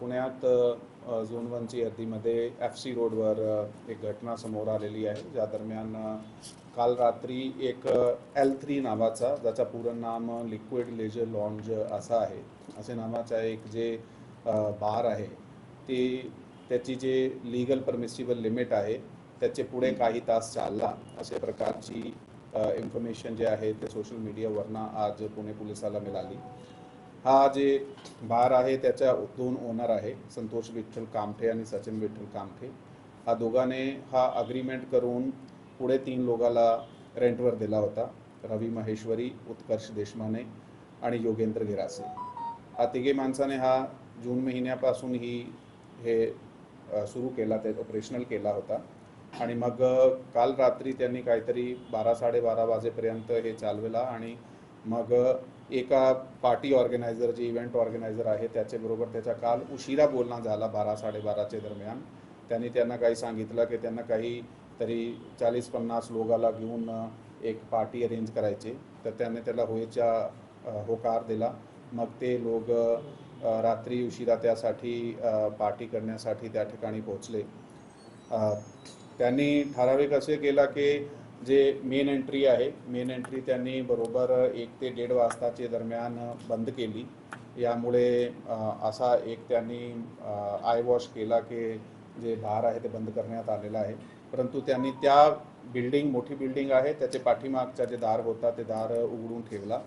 पुण्यात झोन वनची हद्दीमध्ये F C रोडवर एक घटना समोर आलेली आहे. ज्या दरम्यान काल रात्री एक एल थ्री नावाचा ज्याचा पूर्ण नाम लिक्विड लेजर लॉन्ज असा आहे. असे नावाचा एक जे बार आहे ते त्याची जे लिगल परमिसिबल लिमिट आहे त्याचे पुढे काही तास चालला. अशा प्रकारची इन्फॉर्मेशन जे आहे ते सोशल मीडियावरनं आज पुणे पोलिसाला मिळाली. हा जे बार आहे त्याच्या दोन ओनर आहे संतोष विठ्ठल कामठे आणि सचिन विठ्ठल कामठे. हा दोघांनी हा अग्रीमेंट करून पुढे तीन लोकाला रेंटवर दिला होता रवी महेश्वरी उत्कर्ष देशमाने आणि योगेंद्र गिरासे. हा तिघे माणसाने हा जून महिन्यापासून ही हे सुरू केला ते ऑपरेशनल केला होता. आणि मग काल रात्री त्यांनी काहीतरी बारा साडेबारा वाजेपर्यंत हे चालविला आणि मग एका पार्टी ऑर्गनायझर जे इव्हेंट ऑर्गनायझर आहे त्याच्याबरोबर त्याचा काल उशिरा बोलणं झाला बारा साडेबाराच्या दरम्यान. त्यांनी त्यांना काही सांगितलं की त्यांना काही तरी चाळीस पन्नास लोकाला घेऊन एक पार्टी अरेंज करायची. तर त्याने त्याला होयचा होकार दिला. मग ते लोक रात्री उशिरा त्यासाठी पार्टी करण्यासाठी त्या ठिकाणी पोहोचले. त्यांनी ठराविक असे केला की जे मेन एंट्री आहे मेन एंट्री त्यांनी बरोबर एक ते दीड वाजताचे दरम्यान बंद केली. यामुळे असा एक त्यांनी आय वॉश केला की जे दार आहे ते बंद करण्यात आलेलं आहे. परंतु त्यांनी त्या बिल्डिंग मोठी बिल्डिंग आहे त्याचे पाठीमागचा जे दार होता ते दार उघडून ठेवला.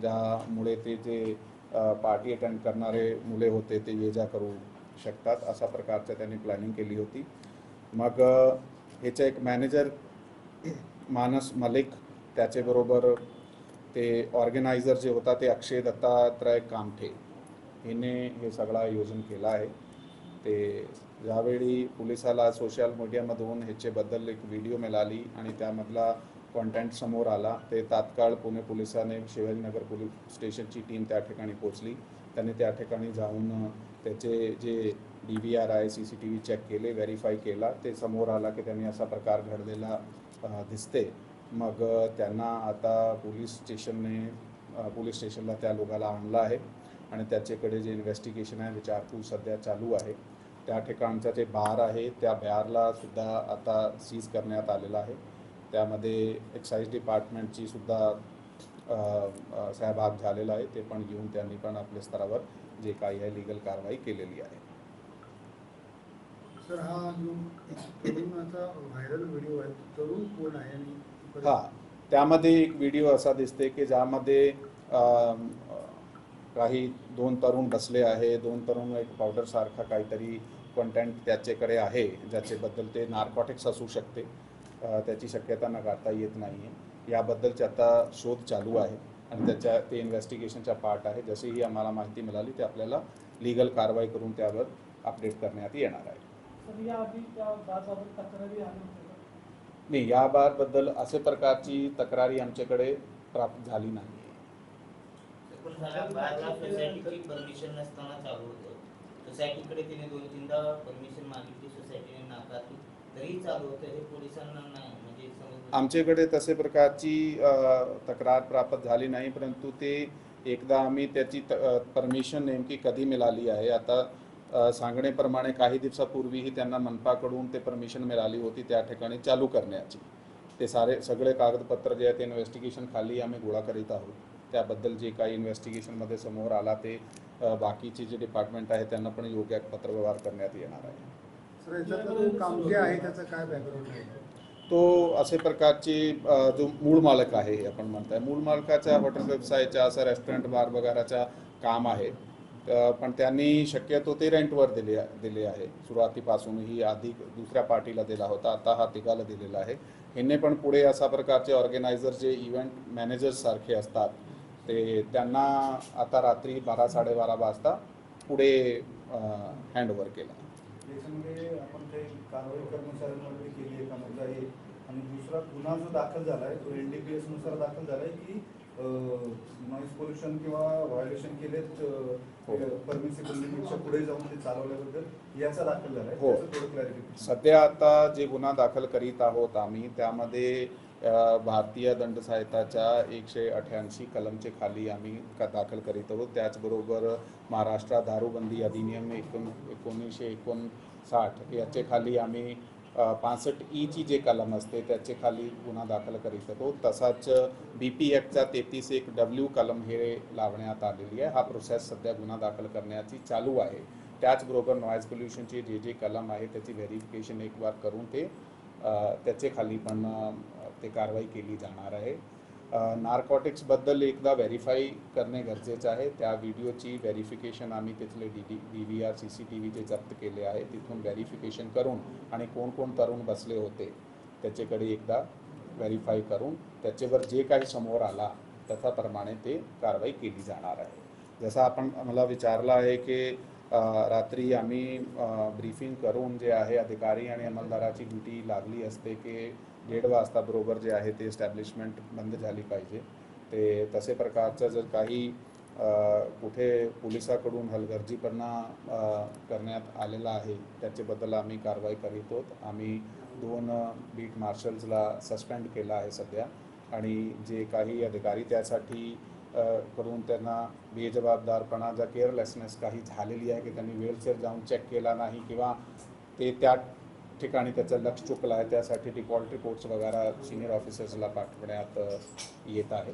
ज्यामुळे ते जे पार्टी अटेंड करणारे मुले होते ते ये जा करू शकतात अशा प्रकारचं त्यांनी प्लॅनिंग केली होती. मग ह्याचा एक मॅनेजर मानस मलिक त्याचेबरोबर ते ऑर्गनायझर जे होता ते अक्षय दत्तात्रय कामठे हिने हे सगळं आयोजन केलं आहे. ते ज्यावेळी पोलिसाला सोशल मीडियामधून ह्याच्याबद्दल एक व्हिडिओ मिळाली आणि त्यामधला कॉन्टेंट समोर आला ते तात्काळ पुणे पोलिसाने शिवाजीनगर पोलीस स्टेशनची टीम त्या ठिकाणी पोचली त्यांनी त्या ठिकाणी जाऊन त्याचे जे डी व्ही आर आहे C C T V check केले व्हेरीफाय केला. ते समोर आला की त्यांनी असा प्रकार घडलेला दिसते. मग त्यांना आता पोलीस स्टेशनने पोलीस स्टेशनला त्या लोकाला आणलं आहे आणि त्याच्याकडे जे इन्व्हेस्टिगेशन आहे विचारपूस सध्या चालू आहे त्या ठिकाणचा जे बार आहे त्या बारला सुद्धा आता सीज करण्यात आलेला आहे. त्यामध्ये एक्साईज डिपार्टमेंटची सुद्धा सहभाग झालेला आहे. ते पण घेऊन त्यांनी पण आपल्या स्तरावर जे काही आहे लिगल कारवाई केलेली आहे. सर हा जो तरुणाचा व्हायरल व्हिडिओ आहे तरुण कोण आहे आणि हा त्यामध्ये एक व्हिडिओ असा दिसते की ज्यामध्ये काही दोन तरुण बसले आहे दोन तरुण एक पावडर सारखा काहीतरी कंटेंट त्याच्याकडे आहे ज्याच्याबद्दल ते नार्कॉटिक्स असू शकते. त्याची शक्यता नकारता येत नाही आहे याबद्दलचे आता शोध चालू आहे आणि त्याच्या ते इन्व्हेस्टिगेशनचा पार्ट आहे. जशीही आम्हाला माहिती मिळाली ते आपल्याला लिगल कारवाई करून त्यावर अपडेट करण्यात येणार आहे. नाही या बारबद्दल असे प्रकारची तक्रारी आमच्याकडे प्राप्त झाली नाही. पण झाला बाहेरला सोसायटीची परमिशन नसताना चालू होतं. सोसायटीकडे तिने दोन तीनदा परमिशन मागितली सोसायटीने नाकारली. तरी चालू होतं हे पोलिसांना नाही म्हणजे आमच्याकडे तसे प्रकारची तक्रार प्राप्त झाली नाही परंतु ते एकदा आम्ही त्याची परमिशन नेमकी कधी मिळाली आहे आता सांगण्याप्रमाणे काही दिवसापूर्वीही त्यांना मनपाकडून ते परमिशन मिळाली होती त्या ठिकाणी चालू करण्याची. ते सारे सगळे कागदपत्र जे आहे ते इन्व्हेस्टिगेशन खाली आम्ही गोळा करीत आहोत. त्याबद्दल जे काही इन्व्हेस्टिगेशनमध्ये समोर आला ते बाकीचे जे डिपार्टमेंट आहे त्यांना पण योग्य पत्रव्यवहार करण्यात येणार आहे. तो असे प्रकारचे जो मूळ मालक आहे आपण म्हणताय. मूळ मालकाच्या हॉटेल व्यवसायाच्या असं रेस्टॉरंट बार वगैरेच्या काम आहे. पण त्यांनी शक्यतो ते रेंटवर दिले दिले आहे. सुरुवातीपासूनही आधी दुसऱ्या पार्टीला दिला होता आता हा तिघाला दिलेला आहे. ह्यांनी पण पुढे अशा प्रकारचे ऑर्गनायझर जे इव्हेंट मॅनेजर्ससारखे असतात ते त्यांना आता रात्री बारा साडेबारा वाजता पुढे हँडओव्हर केला. याच्यामध्ये आपण कारवाई म्हणजे आणि दुसरा गुन्हा जो दाखल झाला आहे तो एन डी पी एसनुसार दाखल झाला आहे की नॉईज पोल्युशन किंवा व्हायोलेशन केलेत हो. परमिसिबल लिमिटच्या पुढे जाऊन ते चालवल्याबद्दल याचा दाखल झाला आहे हो. त्याचं थोडं क्लॅरिफिकेशन सध्या आता जे गुन्हा दाखल करीत आहोत आम्ही त्यामध्ये भारतीय दंडसंहिताच्या एकशे अठ्याऐंशी कलमचे खाली आम्ही का दाखल करीत आहोत त्याचबरोबर महाराष्ट्र दारूबंदी अधिनियम एकोण एकोणीसशे एकोणसाठ याचे खाली आम्ही पासष्ट ईची जे कलम असते त्याचे खाली गुन्हा दाखल करीत होतो तसाच बी पी एफचा तेहतीस एक डब्ल्यू कलम हे लावण्यात आलेली आहे. हा प्रोसेस सध्या गुन्हा दाखल करण्याची चालू आहे. त्याचबरोबर नॉईज पोल्युशनचे जे जे कलम आहे त्याची व्हेरिफिकेशन एक बार करून ते त्याचे खाली पण ते कारवाई केली जाणार आहे. नार्कॉटिक्सबद्दल एकदा व्हेरीफाय करणे गरजेचं आहे. त्या व्हिडिओची व्हेरिफिकेशन आम्ही तिथले D D D V R C C T व्हीचे जप्त केले आहे. तिथून व्हेरिफिकेशन करून आणि कोण कोण तरुण बसले होते त्याच्याकडे एकदा व्हेरीफाय करून त्याच्यावर जे काही समोर आला त्याच्याप्रमाणे ते कारवाई केली जाणार आहे. जसं आपण मला विचारलं आहे की रात्री आम्ही ब्रीफिंग करून जे आहे अधिकारी आणि अंमलदाराची ड्युटी लागली असते की दीड वाजता बरोबर जे आहे ते एस्टॅब्लिशमेंट बंद झाली पाहिजे. ते तसे प्रकारचं जर काही कुठे पोलिसाकडून हलगर्जीपणा करण्यात आलेला आहे त्याच्याबद्दल आम्ही कारवाई करीत आहोत. आम्ही दोन बीट मार्शल्सला सस्पेंड केला आहे सध्या. आणि जे काही अधिकारी त्यासाठी करून त्यांना बेजबाबदारपणा ज्या केअरलेसनेस काही झालेली आहे की त्यांनी वेळचेर जाऊन चेक केला नाही किंवा ते त्या ठिकाणी त्याचं लक्ष चुकलं आहे त्यासाठी डिफॉल्ट रिपोर्ट्स वगैरे सिनियर ऑफिसर्सला पाठवण्यात येत आहे